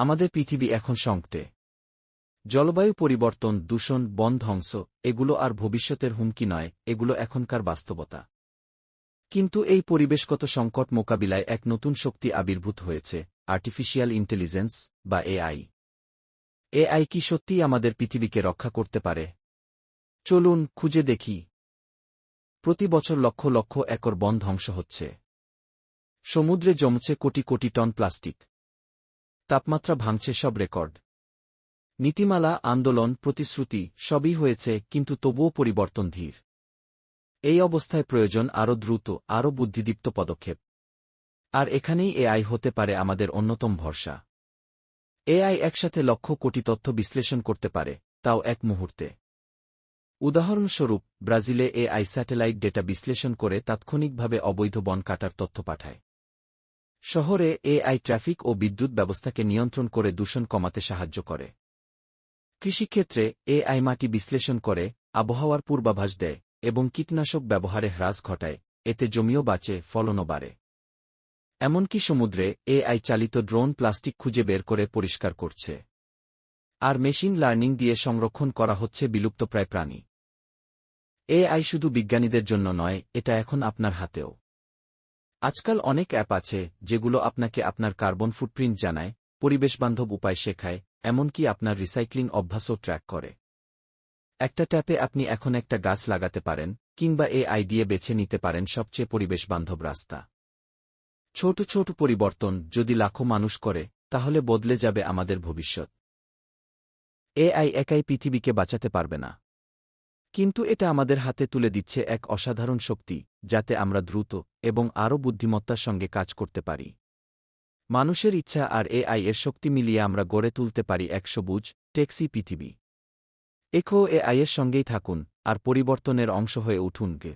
আমাদের পৃথিবী এখন সংকটে। জলবায়ু পরিবর্তন, দূষণ, বন ধ্বংস, এগুলো আর ভবিষ্যতের হুমকি নয়, এগুলো এখনকার বাস্তবতা। কিন্তু এই পরিবেশগত সংকট মোকাবিলায় এক নতুন শক্তি আবির্ভূত হয়েছে আর্টিফিশিয়াল ইন্টেলিজেন্স বা এআই এআই কি সত্যিই আমাদের পৃথিবীকে রক্ষা করতে পারে? চলুন খুঁজে দেখি। প্রতি বছর লক্ষ লক্ষ একর বন ধ্বংস হচ্ছে। সমুদ্রে জমছে কোটি কোটি টন প্লাস্টিক। তাপমাত্রা ভাঙছে সব রেকর্ড। নীতিমালা, আন্দোলন, প্রতিশ্রুতি, সবই হয়েছে, কিন্তু তবুও পরিবর্তন ধীর। এই অবস্থায় প্রয়োজন আরও দ্রুত, আরও বুদ্ধিদীপ্ত পদক্ষেপ। আর এখানেই এআই হতে পারে আমাদের অন্যতম ভরসা। এআই একসাথে লক্ষ কোটি তথ্য বিশ্লেষণ করতে পারে, তাও এক মুহূর্তে। উদাহরণস্বরূপ, ব্রাজিলে এআই স্যাটেলাইট ডেটা বিশ্লেষণ করে তাৎক্ষণিকভাবে অবৈধ বন কাটার তথ্য পাঠায়। শহরে এআই ট্রাফিক ও বিদ্যুৎ ব্যবস্থাকে নিয়ন্ত্রণ করে দূষণ কমাতে সাহায্য করে। কৃষিক্ষেত্রে এআই মাটি বিশ্লেষণ করে, আবহাওয়ার পূর্বাভাস দেয় এবং কীটনাশক ব্যবহারে হ্রাস ঘটায়, এতে জমিও বাঁচে, ফলনও বাড়ে। এমনকি সমুদ্রে এআই চালিত ড্রোন প্লাস্টিক খুঁজে বের করে পরিষ্কার করছে। আর মেশিন লার্নিং দিয়ে সংরক্ষণ করা হচ্ছে বিলুপ্তপ্রায় প্রাণী। এআই শুধু বিজ্ঞানীদের জন্য নয়, এটা এখন আপনার হাতেও। আজকাল অনেক অ্যাপ আছে যেগুলো আপনাকে আপনার কার্বন ফুটপ্রিন্ট জানায় পরিবেশবান্ধব উপায় শেখায়, এমনকি আপনার রিসাইক্লিং অভ্যাসও ট্র্যাক করে। একটা ট্যাপে আপনি এখন একটা গাছ লাগাতে পারেন, কিংবা এ আই দিয়ে বেছে নিতে পারেন সবচেয়ে পরিবেশবান্ধব রাস্তা। ছোট ছোট পরিবর্তন যদি লাখো মানুষ করে, তাহলে বদলে যাবে আমাদের ভবিষ্যৎ। এআই একাই পৃথিবীকে বাঁচাতে পারবে না। কিন্তু এটা আমাদের হাতে তুলে দিচ্ছে এক অসাধারণ শক্তি, যাতে আমরা দ্রুত এবং আরও বুদ্ধিমত্তার সঙ্গে কাজ করতে পারি। মানুষের ইচ্ছা আর এআই এর শক্তি মিলিয়ে আমরা গড়ে তুলতে পারি এক সবুজ, টেক্সি পৃথিবী। এখো এআইয়ের সঙ্গেই থাকুন, আর পরিবর্তনের অংশ হয়ে উঠুন গে।